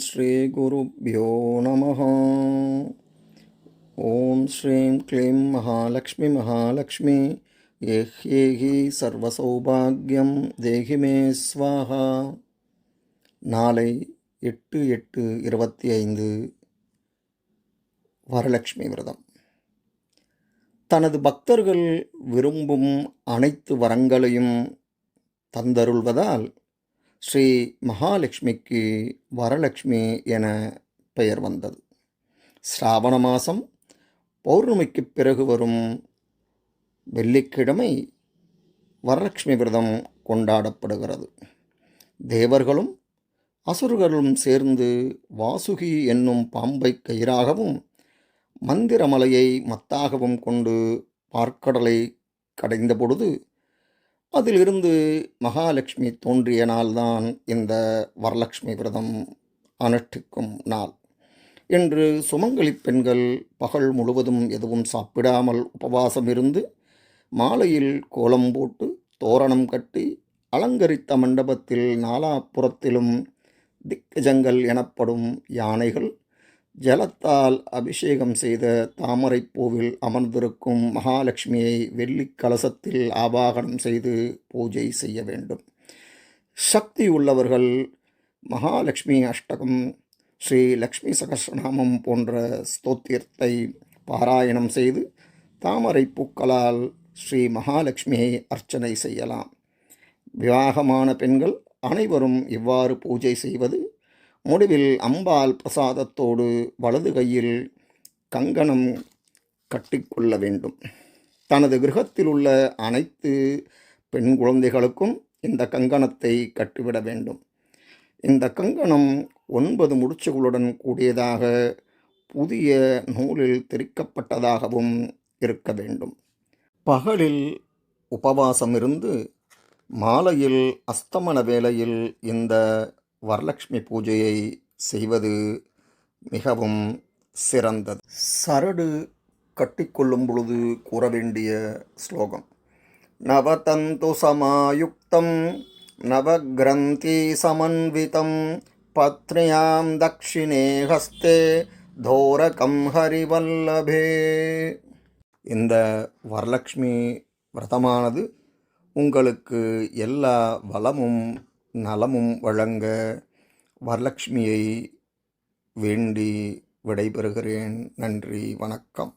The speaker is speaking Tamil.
श्रीगुरुभ्यो नमः ॐ श्रीं क्लीं महालक्ष्मी महालक्ष्मी ஏஹேஹி சர்வசௌபாகியம் தேகிமே ஸ்வாஹா நாளை எட்டு எட்டு இருபத்தி ஐந்து வரலட்சுமி விரதம் தனது பக்தர்கள் விரும்பும் அனைத்து வரங்களையும் தந்தருள்வதால் ஸ்ரீ மகாலட்சுமிக்கு வரலட்சுமி என பெயர் வந்தது. சிராவண மாதம் பௌர்ணமிக்கு பிறகு வரும் வெள்ளிக்கிழமை வரலட்சுமி விரதம் கொண்டாடப்படுகிறது. தேவர்களும் அசுரர்களும் சேர்ந்து வாசுகி என்னும் பாம்பை கயிறாகவும் மந்திரமலையை மத்தாகவும் கொண்டு பார்க்கடலை கடைந்த பொழுது அதிலிருந்து மகாலட்சுமி தோன்றிய நாள்தான் இந்த வரலட்சுமி விரதம் அனுஷ்டிக்கும் நாள். என்று சுமங்கலி பெண்கள் பகல் முழுவதும் எதுவும் சாப்பிடாமல் உபவாசம் இருந்து மாலையில் கோலம் போட்டு தோரணம் கட்டி அலங்கரித்த மண்டபத்தில் நாலாப்புறத்திலும் திக்கஜங்கள் எனப்படும் யானைகள் ஜலத்தால் அபிஷேகம் செய்த தாமரைப்பூவில் அமர்ந்திருக்கும் மகாலட்சுமியை வெள்ளிக் கலசத்தில் ஆபாகனம் செய்து பூஜை செய்ய வேண்டும். சக்தி உள்ளவர்கள் மகாலட்சுமி அஷ்டகம் ஸ்ரீ லக்ஷ்மி சகஸ்ரநாமம் போன்ற ஸ்தோத்திரத்தை பாராயணம் செய்து தாமரை பூக்களால் ஸ்ரீ மகாலட்சுமியை அர்ச்சனை செய்யலாம். விவாகமான பெண்கள் அனைவரும் இவ்வாறு பூஜை செய்வது முடிவில் அம்பாள் பிரசாதத்தோடு வலது கையில் கங்கணம் கட்டிக்கொள்ள வேண்டும். தனது கிரகத்தில் உள்ள அனைத்து பெண் குழந்தைகளுக்கும் இந்த கங்கணத்தை கட்டிவிட வேண்டும். இந்த கங்கணம் ஒன்பது முடிச்சுகளுடன் கூடியதாக புதிய நூலில் திரிக்கப்பட்டதாகவும் இருக்க வேண்டும். பகலில் உபவாசம் இருந்து மாலையில் அஸ்தமன வேளையில் இந்த வரலட்சுமி பூஜையை செய்வது மிகவும் சிறந்தது. சரடு கட்டிக்கொள்ளும் பொழுது கூற வேண்டிய ஸ்லோகம். நவதந்து சமாயுக்தம் நவகிரந்தி சமன்விதம் பத்னியாம் தக்ஷிணே ஹஸ்தே தோரகம் ஹரிவல்லபே. இந்த வரலக்ஷ்மி விரதமானது உங்களுக்கு எல்லா வளமும் நலமும் வழங்க வரலட்சுமியை வேண்டி விடைபெறுகிறேன். நன்றி வணக்கம்.